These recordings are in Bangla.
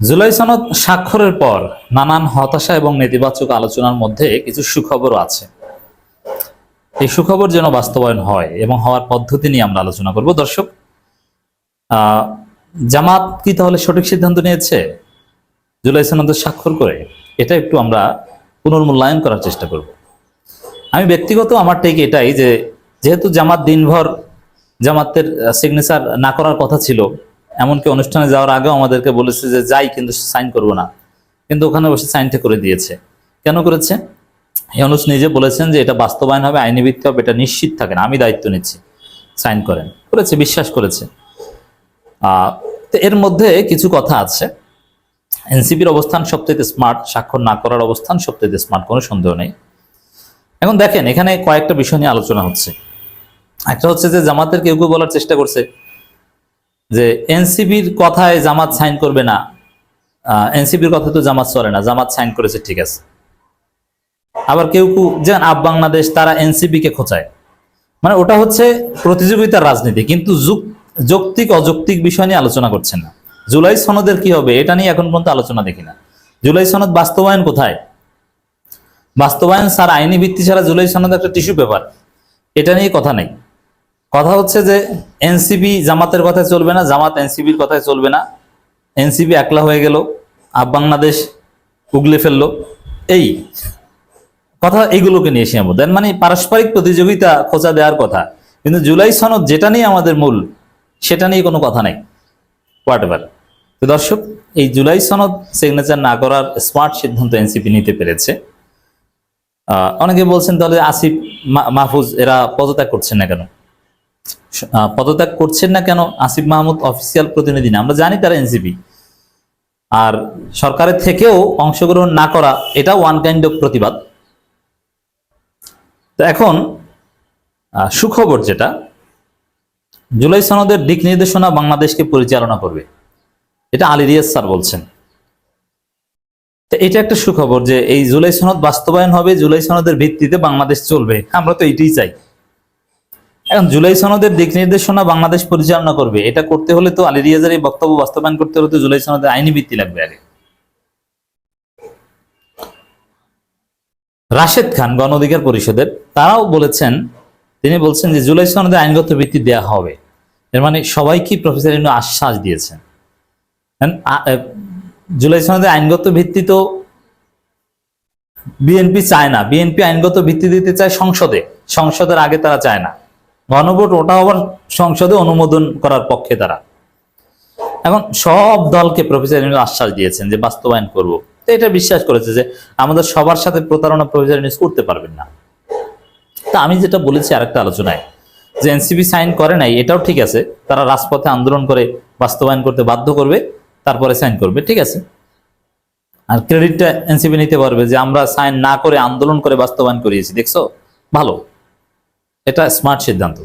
জুলাই সনদ স্বাক্ষরের পর নানান হতাশা এবং নেতিবাচক আলোচনার মধ্যে কিছু সুখবরও আছে। এই সুখবর যেন বাস্তবায়ন হয় এবং হওয়ার পদ্ধতি নিয়ে আমরা আলোচনা করব। দর্শক জামাত কি তাহলে সঠিক সিদ্ধান্ত নিয়েছে? জুলাই সনদ স্বাক্ষর করে এটা একটু আমরা পুনর্মূল্যায়ন করার চেষ্টা করব। আমি ব্যক্তিগত আমার টেক এটাই যে, যেহেতু জামাত দিনভর জামাতের সিগনেচার না করার কথা ছিল এমনকি অনুষ্ঠানে যাওয়ার আগেও আমাদেরকে বলেছে যে যাই, কিন্তু সাইন করব না। কিন্তু ওখানে বসে সাইনটা করে দিয়েছে। কেন করেছে? ইউনুস নিজে বলেছেন যে এটা বাস্তবায়ন হবে, আইনি ভিত্তি হবে, এটা নিশ্চিত থাকে না, আমি দায়িত্ব নিচ্ছি, সাইন করেন। করেছে, বিশ্বাস করেছে। তো এর মধ্যে কিছু কথা আছে। এনসিপির অবস্থান সবচেয়ে স্মার্ট, স্বাক্ষর না করার অবস্থান সবচেয়ে স্মার্ট, কোনো সন্দেহ নেই। এখন দেখেন, এখানে কয়েকটা বিষয় নিয়ে আলোচনা হচ্ছে। একটা হচ্ছে যে জামাতের কেউ কেউ বলার চেষ্টা করছে যে এনসিবির কথায় জামাত সাইন করবে না। এনসিবির কথা তো জামাত চলে না, জামাত সাইন করেছে, ঠিক আছে। আবার কেউ কেউ, যেন আপ বাংলাদেশ, তারা এনসিবি কে খোঁচায়। মানে ওটা হচ্ছে প্রতিযোগিতার রাজনীতি, কিন্তু যুক- যৌক্তিক, অযৌক্তিক বিষয় নিয়ে আলোচনা করছেন না। জুলাই সনদের কি হবে, এটা নিয়ে এখন পর্যন্ত আলোচনা দেখি না। জুলাই সনদ বাস্তবায়ন কোথায়? বাস্তবায়ন স্যার আইনি ভিত্তি ছাড়া জুলাই সনদ একটা টিস্যু পেপার, এটা নিয়ে কথা নেই। কথা হচ্ছে যে এনসিপি জামাতের কথায় চলবে না, জামাত এনসিপির কথায় চলবে না। এনসিপি একলা হয়ে গেল আপ বাংলাদেশ উগলে ফেলল। এই কথা এইগুলোকে নিয়ে সীমাবদ্ধ এর মানে পারস্পরিক প্রতিযোগিতা খোঁচা দেওয়ার কথা। কিন্তু জুলাই সনদ যেটা নিয়ে আমাদের মূল, সেটা নিয়ে কোনো কথা নেই। হোয়াট এভার তো দর্শক, এই জুলাই সনদ সিগনেচার না করার স্মার্ট সিদ্ধান্ত এনসিপি নিতে পেরেছে। অনেকে বলছেন তাহলে আসিফ মাহফুজ, এরা পদত্যাগ করছেন না কেন? পদত্যাগ করছেন না কেন? আসিফ মাহমুদ অফিসিয়াল প্রতিনিধি না। আমরা জানি তারা এনসিপি আর সরকারের থেকেও অংশগ্রহণ না করা এটা ওয়ান কাইন্ড অফ প্রতিবাদ। তো এখন সুখবর যেটা, জুলাই সনদের দিক নির্দেশনা বাংলাদেশকে পরিচালনা করবে। এটা আলী রিয়াজ স্যার বলছেন। তো এটা একটা সুখবর যে এই জুলাই সনদ বাস্তবায়ন হবে, জুলাই সনদের ভিত্তিতে বাংলাদেশ চলবে। আমরা তো এটাই চাই। এখন জুলাই সনদের দিক নির্দেশনা বাংলাদেশ পরিচালনা করবে। এটা করতে হলে তো আলী রিয়াজের এই বক্তব্য বাস্তবায়ন করতে হলে তো জুলাই সনদের আইনি ভিত্তি লাগবে আগে। রাশেদ খান গণ অধিকার পরিষদের, তারাও বলেছেন, তিনি বলছেন যে জুলাই সনদে আইনগত ভিত্তি দেয়া হবে। এর মানে সবাইকে প্রফেসর ইনু আশ্বাস দিয়েছেন? জুলাই সনদে আইনগত ভিত্তি তো বিএনপি চায় না। বিএনপি আইনগত ভিত্তি দিতে চায় সংসদে। সংসদের আগে তারা চায় না। গণভোট ওটা আবার সংসদে অনুমোদন করার পক্ষে তারা। এখন সব দলকে প্রফেসর ইউনুস আশ্বাস দিয়েছেন যে বাস্তবায়ন করব। তো এটা বিশ্বাস করেছে যে আমাদের সবার সাথে প্রতারণা প্রফেসর ইউনুস করতে পারবেন না। তা আমি যেটা বলেছি আরেকটা আলোচনায়, যে এনসিপি সাইন করে নাই, এটাও ঠিক আছে। তারা রাজপথে আন্দোলন করে বাস্তবায়ন করতে বাধ্য করবে, তারপরে সাইন করবে, ঠিক আছে। আর ক্রেডিটটা এনসিপি নিতে পারবে যে আমরা সাইন না করে আন্দোলন করে বাস্তবায়ন করিয়েছি, দেখছ? ভালো। এটা স্মার্ট সিদ্ধান্ত।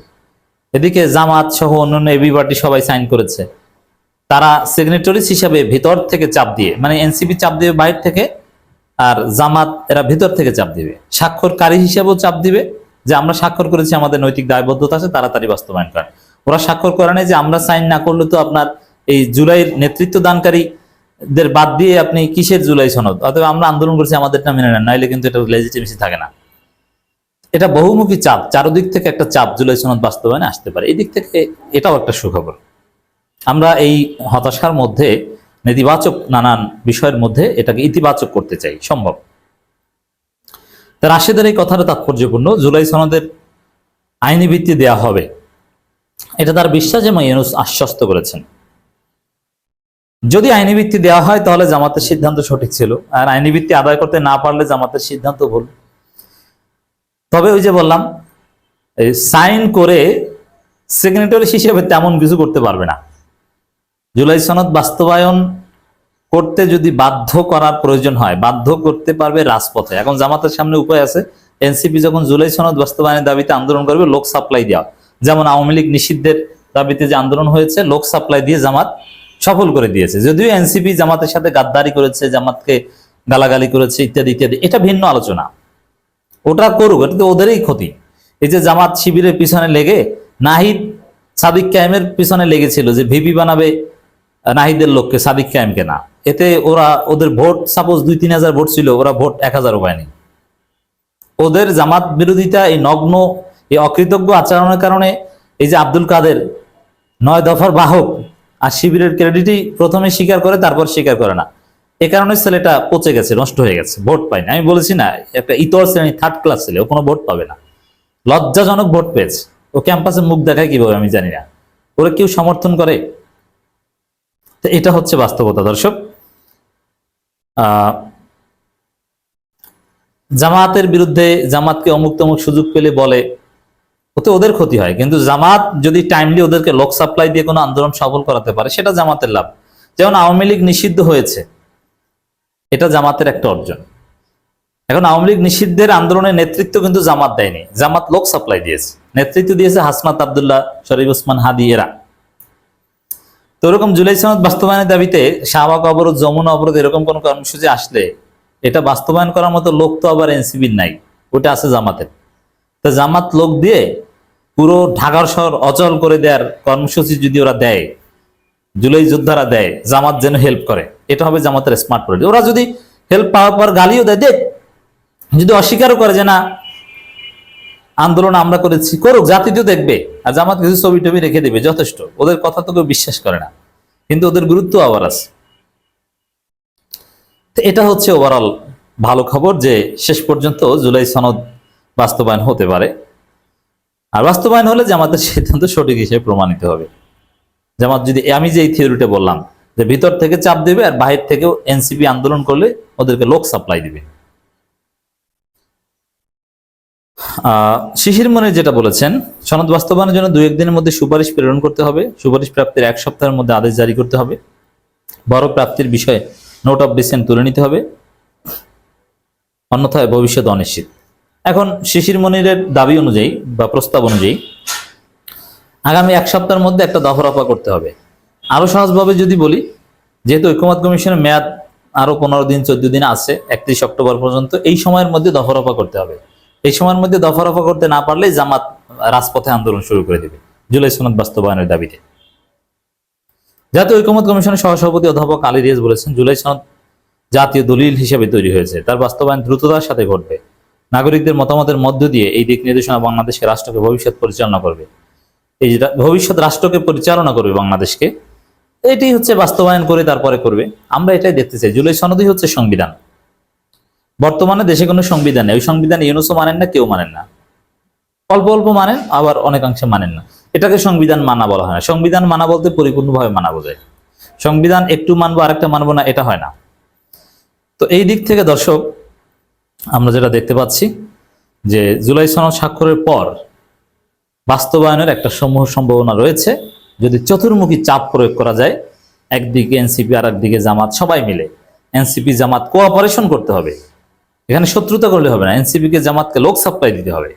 এদিকে জামাত সহ অন্যান্য এবি পার্টি সবাই সাইন করেছে। তারা সিগনেটরিজ হিসাবে ভিতর থেকে চাপ দিয়ে মানে এনসিপি চাপ দিবে বাইর থেকে, আর জামাত এরা ভিতর থেকে চাপ দিবে। স্বাক্ষরকারী হিসাবেও চাপ দিবে যে আমরা স্বাক্ষর করেছি, আমাদের নৈতিক দায়বদ্ধতা আছে তাড়াতাড়ি বাস্তবায়ন করেন ওরা স্বাক্ষর করে নাই যে আমরা সাইন না করলে তো আপনার এই জুলাইয়ের নেতৃত্ব দানকারীদের বাদ দিয়ে আপনি কিসের জুলাই সনদ? অথবা আমরা আন্দোলন করছি, আমাদেরটা মেনে নেন নাইলে কিন্তু এটা লেজিটিমেসি থাকে না। এটা বহুমুখী চাপ, চারদিক থেকে একটা চাপ জুলাই সনদ বাস্তবায়নে আসতে পারে। এই দিক থেকে এটাও একটা সুখবর। আমরা এই হতাশার মধ্যে, নেতিবাচক নানান বিষয়ের মধ্যে এটাকে ইতিবাচক করতে চাই, সম্ভব। রাশেদের এই কথাটা তাৎপর্যপূর্ণ, জুলাই সনদের আইনি ভিত্তি দেয়া হবে। এটা তার বিশ্বাস এবং ইউনুস আশ্বস্ত করেছেন। যদি আইনি ভিত্তি দেওয়া হয়, তাহলে জামাতের সিদ্ধান্ত সঠিক ছিল। আর আইনি ভিত্তি আদায় করতে না পারলে জামাতের সিদ্ধান্ত ভুল। তবে ওই যে বললাম সাইন করে সেক্রেটারি হিসেবে তেমন কিছু করতে পারবে না। জুলাই সনদ বাস্তবায়ন করতে যদি বাধ্য করার প্রয়োজন হয়, বাধ্য করতে পারবে রাজপথে। এখন জামাতের সামনে উপায় আছে। এনসিপি যখন জুলাই সনদ বাস্তবায়নের দাবিতে আন্দোলন করবে, লোক সাপ্লাই দেওয়া। যেমন আওয়ামী লীগ নিষিদ্ধের দাবিতে যে আন্দোলন হয়েছে, লোক সাপ্লাই দিয়ে জামাত সফল করে দিয়েছে। যদিও এনসিপি জামাতের সাথে গাদ্দারি করেছে, জামাতকে গালাগালি করেছে ইত্যাদি ইত্যাদি। এটা ভিন্ন আলোচনা। ওটা করুক, এটা তো ওদেরই ক্ষতি। এই যে জামাত শিবিরের পিছনে লেগে, নাহিদ সাদিক কায়েমের পিছনে লেগেছিল যে ভিপি বানাবে নাহিদের লোককে, সাদিক কায়েমকে না। এতে ওরা, ওদের ভোট সাপোজ দুই, তিন হাজার ভোট ছিল, ওরা ভোট এক হাজারও পায়নি। ওদের জামাত বিরোধিতা, এই নগ্ন, এই অকৃতজ্ঞ আচরণের কারণে এই যে আব্দুল কাদের নয় দফার বাহক আর শিবিরের ক্রেডিটই প্রথমে স্বীকার করে, তারপর স্বীকার করে না। এ কারণে ছেলেটা পচে গেছে, নষ্ট হয়ে গেছে, ভোট পায়নি। আমি বলেছি না, একটা ইতর শ্রেণি থার্ড ক্লাস ছেলে, ও কোনো ভোট পাবে না। লজ্জাজনক ভোট পেয়েছে। ও ক্যাম্পাসে মুখ দেখায় কীভাবে আমি জানি না। ওরা কেউ সমর্থন করে? তো এটা হচ্ছে বাস্তবতা, দর্শক। জামাতের বিরুদ্ধে জামাতকে অমুক তমুক সুযোগ পেলে বলে, ওতে ওদের ক্ষতি হয়। কিন্তু জামাত যদি টাইমলি ওদেরকে লোক সাপ্লাই দিয়ে কোনো আন্দোলন সফল করাতে পারে, সেটা জামাতের লাভ। যেমন আওয়ামী লীগ নিষিদ্ধ হয়েছে এটা জামাতের একটা অর্জন। এখন আওয়ামী লীগ নিষিদ্ধের আন্দোলনের নেতৃত্ব কিন্তু জামাত দেয়নি। জামাত লোক সাপ্লাই দিয়েছে। নেতৃত্ব দিয়েছে হাসনাত আবদুল্লাহ, শরীফ ওসমান হাদি এরা। তো ওরকম জুলাই সনদ বাস্তবায়নের দাবিতে শাহবাগ অবরোধ, যমুনা অবরোধ এরকম কোন কর্মসূচি আসলে এটা বাস্তবায়ন করার মতো লোক তো আবার এনসিবির নাই। ওটা আছে জামাতের। তো জামাত লোক দিয়ে পুরো ঢাকার শহর অচল করে দেওয়ার কর্মসূচি যদি ওরা দেয় জুলাই যোদ্ধারা দেয়, জামাত যেন হেল্প করে। এটা হবে জামাতের স্মার্ট পলিটি ওরা যদি হেল্প পাওয়ার পর গালিও দেয়, দেখ, যদি অস্বীকারও করে যে না, আন্দোলন আমরা করেছি, করুক জাতি তো দেখবে, আর জামাত কিছু ছবি টবি রেখে দেবে, যথেষ্ট। ওদের কথা তো কেউ বিশ্বাস করে না। কিন্তু ওদের গুরুত্ব আবার আছে। তো এটা হচ্ছে ওভারঅল ভালো খবর যে শেষ পর্যন্ত জুলাই সনদ বাস্তবায়ন হতে পারে। আর বাস্তবায়ন হলে যে আমাদের সিদ্ধান্ত সঠিক হিসেবে প্রমাণিত হবে। জামাত যদি, আমি যে এই থিওরিটা বললাম, যে ভিতর থেকে চাপ দেবে আর বাহির থেকেও এনসিপি আন্দোলন করলে ওদেরকে লোক সাপ্লাই দিবে। শিশির মনে যেটা বলেছেন, সনদ বাস্তবায়নের জন্য দুই একদিনের মধ্যে সুপারিশ প্রেরণ করতে হবে। সুপারিশ প্রাপ্তির এক সপ্তাহের মধ্যে আদেশ জারি করতে হবে। বড় প্রাপ্তির বিষয়ে নোট অফ ডিসেন্ট তুলে নিতে হবে। অন্যথায় ভবিষ্যৎ অনিশ্চিত। এখন শিশির মনিরের দাবি অনুযায়ী বা প্রস্তাব অনুযায়ী আগামী এক সপ্তাহের মধ্যে একটা দফরফা করতে হবে। আরও সহজভাবে যদি বলি, যেহেতু ঐক্যমত কমিশনের মেয়াদ আরও পনেরো দিন, চোদ্দ দিন আছে, একত্রিশ অক্টোবর পর্যন্ত, এই সময়ের মধ্যে দফরফা করতে হবে। এই সময়ের মধ্যে দফরফা করতে না পারলে জামাত রাজপথে আন্দোলন শুরু করে দেবে, জুলাই সনদ বাস্তবায়নের দাবিতে। জাতীয় ঐক্যমত কমিশনের সহসভাপতি অধ্যাপক আলী রিয়াজ বলেছেন, জুলাই সনদ জাতীয় দলিল হিসেবে তৈরি হয়েছে। তার বাস্তবায়ন দ্রুততার সাথে ঘটবে। নাগরিকদের মতামতের মধ্য দিয়ে এই দিক নির্দেশনা বাংলাদেশের রাষ্ট্রকে ভবিষ্যৎ পরিচালনা করবে। এই যে ভবিষ্যৎ রাষ্ট্রকে পরিচালনা করবে বাংলাদেশকে এটি হচ্ছে বাস্তবায়ন করে তারপরে করবে। আমরা এটাই দেখতে চাই। জুলাই সনদই হচ্ছে সংবিধান। বর্তমানে দেশে কোনো সংবিধান নেই। ওই সংবিধান ইউনুসও মানেন না, কেউ মানেন না। অল্প অল্প মানেন, আবার অনেকাংশে মানেন না। এটাকে সংবিধান মানা বলা হয় না। সংবিধান মানা বলতে পরিপূর্ণভাবে মানা বোঝায়। সংবিধান একটু মানবো, আরেকটা মানবো না, এটা হয় না। তো এই দিক থেকে দর্শক, আমরা যেটা দেখতে পাচ্ছি যে জুলাই সনদ স্বাক্ষরের পর বাস্তবায়নের একটা সমূহ সম্ভাবনা রয়েছে। যদি চতুর্মুখী চাপ প্রয়োগ করা যায়, একদিকে এনসিপি আর একদিকে জামাত, সবাই মিলে এনসিপি জামাত কোঅপারেশন করতে হবে। এখানে শত্রুতা করলে হবে না এনসিপি কে জামাতকে লোক সাপ্লাই দিতে হবে।